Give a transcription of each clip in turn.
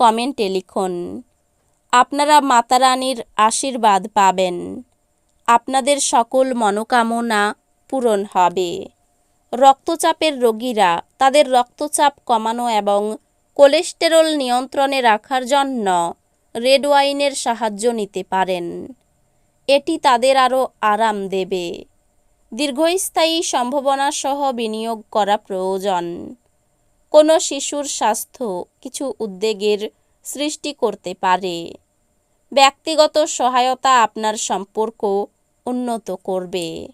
কমেন্টে লিখুন, আপনারা মাতা রানীর আশীর্বাদ পাবেন। আপনাদের সকল মনোকামনা পূরণ হবে। রক্তচাপের রোগীরা তাদের রক্তচাপ কমানো এবং কোলেস্টেরল নিয়ন্ত্রণে রাখার জন্য রেড ওয়াইনের সাহায্য নিতে পারেন। এটি তাদের আরও আরাম দেবে। দীর্ঘস্থায়ী সম্ভাবনা সহ বিনিয়োগ করা প্রয়োজন। কোনো শিশুর স্বাস্থ্য কিছু উদ্বেগের সৃষ্টি করতে পারে। ব্যক্তিগত সহায়তা আপনার সম্পর্ক উন্নত করবে।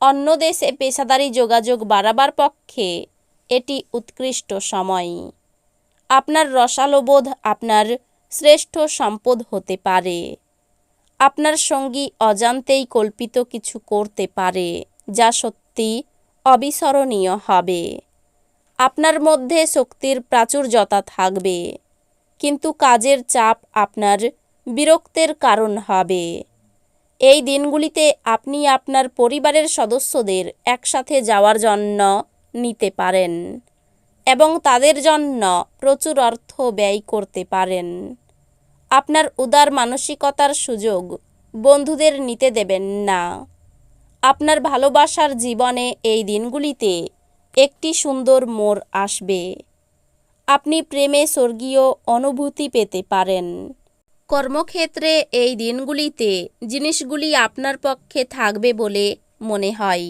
অন্য দেশে পেশাদারি যোগাযোগ বাড়াবার পক্ষে এটি উৎকৃষ্ট সময়। আপনার রসালোবোধ আপনার শ্রেষ্ঠ সম্পদ হতে পারে। আপনার সঙ্গী অজান্তেই কল্পিত কিছু করতে পারে, যা সত্যি অবিস্মরণীয় হবে। আপনার মধ্যে শক্তির প্রাচুর্যতা থাকবে, কিন্তু কাজের চাপ আপনার বিরক্তের কারণ হবে। এই দিনগুলিতে আপনি আপনার পরিবারের সদস্যদের একসাথে যাওয়ার জন্য নিতে পারেন এবং তাদের জন্য প্রচুর অর্থ ব্যয় করতে পারেন। আপনার উদার মানসিকতার সুযোগ বন্ধুদের নিতে দেবেন না। আপনার ভালোবাসার জীবনে এই দিনগুলিতে একটি সুন্দর মোড় আসবে। আপনি প্রেমে স্বর্গীয় অনুভূতি পেতে পারেন। কর্মক্ষেত্রে এই দিনগুলিতে জিনিসগুলি আপনার পক্ষে থাকবে বলে মনে হয়।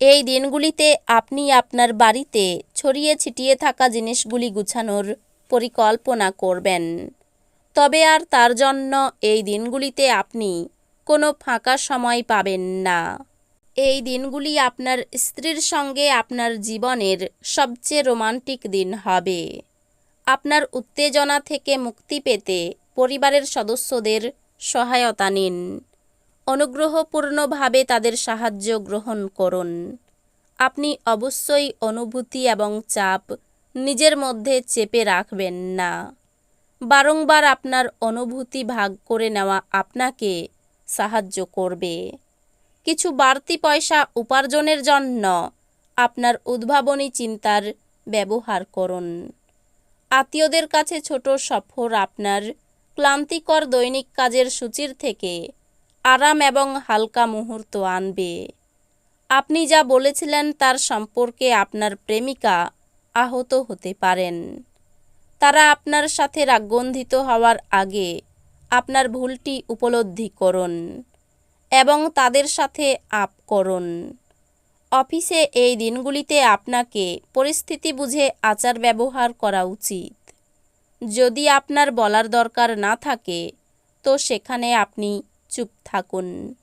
এই দিনগুলিতে আপনি আপনার বাড়িতে ছড়িয়ে ছিটিয়ে থাকা জিনিসগুলি গুছানোর পরিকল্পনা করবেন। তবে আর তার জন্য এই দিনগুলিতে আপনি কোনো ফাঁকা সময় পাবেন না। এই দিনগুলি আপনার স্ত্রীর সঙ্গে আপনার জীবনের সবচেয়ে রোমান্টিক দিন হবে। আপনার উত্তেজনা থেকে মুক্তি পেতে পরিবারের সদস্যদের সহায়তা নিন। অনুগ্রহপূর্ণভাবে তাদের সাহায্য গ্রহণ করুন। আপনি অবশ্যই অনুভূতি এবং চাপ নিজের মধ্যে চেপে রাখবেন না। বারংবার আপনার অনুভূতি ভাগ করে নেওয়া আপনাকে সাহায্য করবে। কিছু বাড়তি পয়সা উপার্জনের জন্য আপনার উদ্ভাবনী চিন্তার ব্যবহার করুন। আত্মীয়দের কাছে ছোট সফর আপনার ক্লান্তিকর দৈনিক কাজের সূচির থেকে আরাম এবং হালকা মুহূর্ত আনবে। আপনি যা বলেছিলেন তার সম্পর্কে আপনার প্রেমিকা আহত হতে পারেন। তারা আপনার সাথে রাগগন্ধিত হওয়ার আগে আপনার ভুলটি উপলব্ধি করুন। এবং তাদের সাথে আপ করুন। অফিসে এই দিনগুলিতে আপনাকে পরিস্থিতি বুঝে আচার ব্যবহার করা উচিত। যদি আপনার বলার দরকার না থাকে, তো সেখানে আপনি চুপ থাকুন।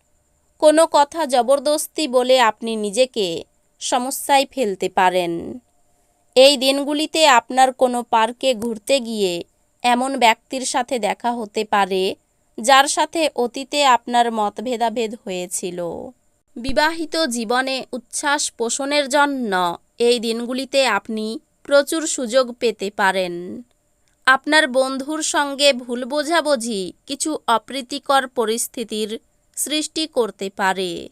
কোনো কথা জবরদস্তি বলে আপনি নিজেকে সমস্যায় ফেলতে পারেন। এই দিনগুলিতে আপনার কোনো পার্কে ঘুরতে গিয়ে এমন ব্যক্তির সাথে দেখা হতে পারে যার সাথে অতীতে আপনার মতভেদাভেদ হয়েছিল। বিবাহিত জীবনে উচ্ছ্বাস পোষণের জন্য এই দিনগুলিতে আপনি প্রচুর সুযোগ পেতে পারেন। আপনার বন্ধুর সঙ্গে ভুল বোঝাবুঝি, কিছু অপ্রীতিকর পরিস্থিতির সৃষ্টি করতে পারে।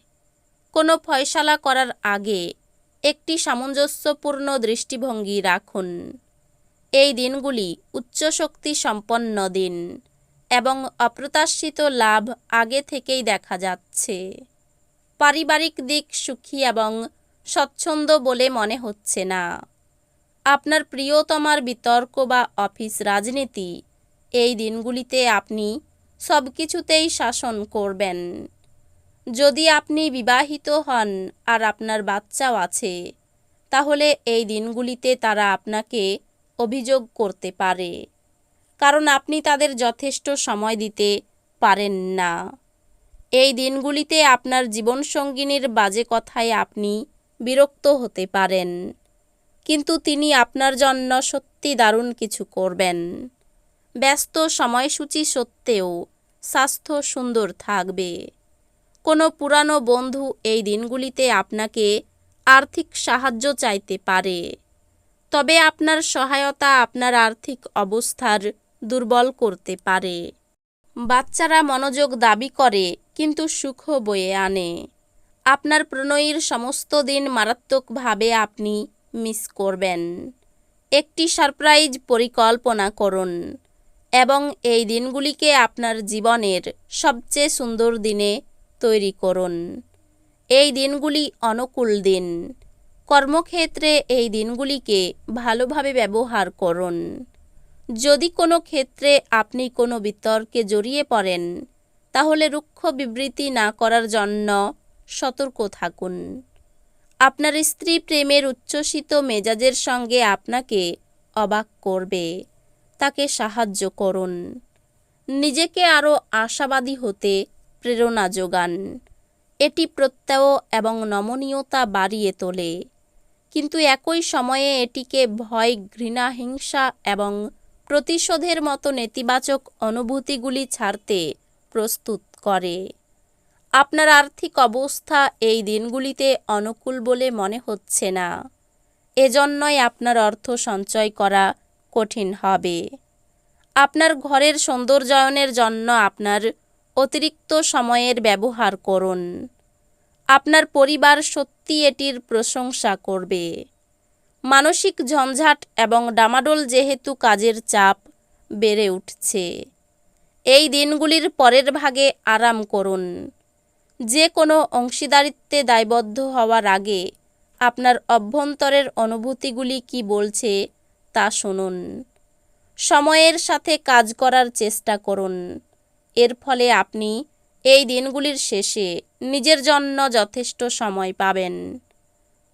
কোনো ফয়সালা করার আগে একটি সামঞ্জস্যপূর্ণ দৃষ্টিভঙ্গি রাখুন। এই দিনগুলি উচ্চ শক্তি সম্পন্ন দিন। এবং অপ্রত্যাশিত লাভ আগে থেকেই দেখা যাচ্ছে। পারিবারিক দিক সুখী এবং স্বচ্ছন্দ বলে মনে হচ্ছে না। আপনার প্রিয়তমার বিতর্ক বা অফিস রাজনীতি, এই দিনগুলিতে আপনি সব কিছুতেই শাসন করবেন। যদি আপনি বিবাহিত হন আর আপনার বাচ্চাও আছে, তাহলে এই দিনগুলিতে তারা আপনাকে অভিযোগ করতে পারে। কারণ আপনি তাদের যথেষ্ট সময় দিতে পারেন না। এই দিনগুলিতে আপনার জীবনসঙ্গিনীর বাজে কথায় আপনি বিরক্ত হতে পারেন, কিন্তু তিনি আপনার জন্য সত্যি দারুণ কিছু করবেন। ব্যস্ত সময়সূচি সত্ত্বেও স্বাস্থ্য সুন্দর থাকবে। কোনো পুরানো বন্ধু এই দিনগুলিতে আপনাকে আর্থিক সাহায্য চাইতে পারে, তবে আপনার সহায়তা, আপনার আর্থিক অবস্থার দুর্বল করতে পারে। বাচ্চারা মনোযোগ দাবি করে, কিন্তু সুখ বয়ে আনে। আপনার প্রণয়ীর সমস্ত দিন মারাত্মকভাবে আপনি মিস করবেন। একটি সারপ্রাইজ পরিকল্পনা করুন এবং এই দিনগুলিকে আপনার জীবনের সবচেয়ে সুন্দর দিনে তৈরি করুন। এই দিনগুলি অনুকূল দিন। কর্মক্ষেত্রে এই দিনগুলিকে ভালোভাবে ব্যবহার করুন। যদি কোনো ক্ষেত্রে আপনি কোনো বিতর্কে জড়িয়ে পড়েন, তাহলে রুক্ষ বিবৃতি না করার জন্য সতর্ক থাকুন। আপনার স্ত্রী প্রেমের উচ্ছ্বসিত মেজাজের সঙ্গে আপনাকে অবাক করবে, তাকে সাহায্য করুন। নিজেকে আরও আশাবাদী হতে প্রেরণা যোগান। এটি প্রত্যয় এবং নমনীয়তা বাড়িয়ে তোলে। কিন্তু একই সময়ে এটিকে ভয়, ঘৃণা, হিংসা এবং প্রতিশোধের মতো নেতিবাচক অনুভূতিগুলি ছাড়তে প্রস্তুত করে। আপনার আর্থিক অবস্থা এই দিনগুলিতে অনুকূল বলে মনে হচ্ছে না। এজন্যই আপনার অর্থ সঞ্চয় করা কঠিন হবে। আপনার ঘরের সৌন্দর্যায়নের জন্য আপনার অতিরিক্ত সময়ের ব্যবহার করুন। আপনার পরিবার সত্যি এটির প্রশংসা করবে। মানসিক ঝঞ্ঝাট এবং ডামাডোল যেহেতু কাজের চাপ বেড়ে উঠছে। এই দিনগুলির পরের ভাগে আরাম করুন। যে কোনো অংশীদারিত্বে দায়বদ্ধ হওয়ার আগে আপনার অভ্যন্তরের অনুভূতিগুলি কি বলছে তা শুনুন। সময়ের সাথে কাজ করার চেষ্টা করুন। এর ফলে আপনি এই দিনগুলির শেষে নিজের জন্য যথেষ্ট সময় পাবেন।